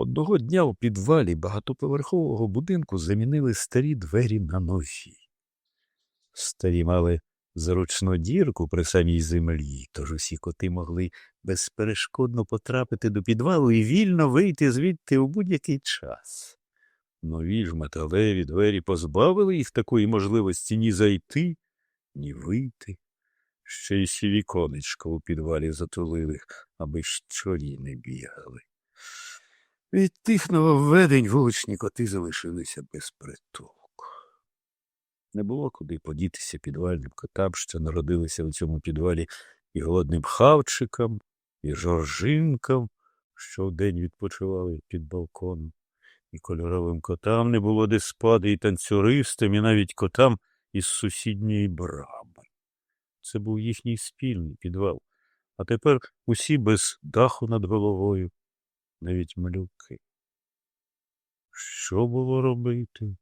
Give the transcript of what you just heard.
Одного дня у підвалі багатоповерхового будинку замінили старі двері на нові. Старі мали зручну дірку при самій землі, тож усі коти могли безперешкодно потрапити до підвалу і вільно вийти звідти у будь-який час. Нові ж металеві двері позбавили їх такої можливості ні зайти, ні вийти. Ще й сі віконечко у підвалі затулили, аби щорі не бігали. Від тих нововведень вуличні коти залишилися без притулку. Не було куди подітися підвальним котам, що народилися у цьому підвалі, і голодним хавчикам, і жоржинкам, що вдень відпочивали під балконом, і кольоровим котам не було де спати, і танцюристам, і навіть котам із сусідньої брами. Це був їхній спільний підвал, а тепер усі без даху над головою, навіть малюки. Що було робити?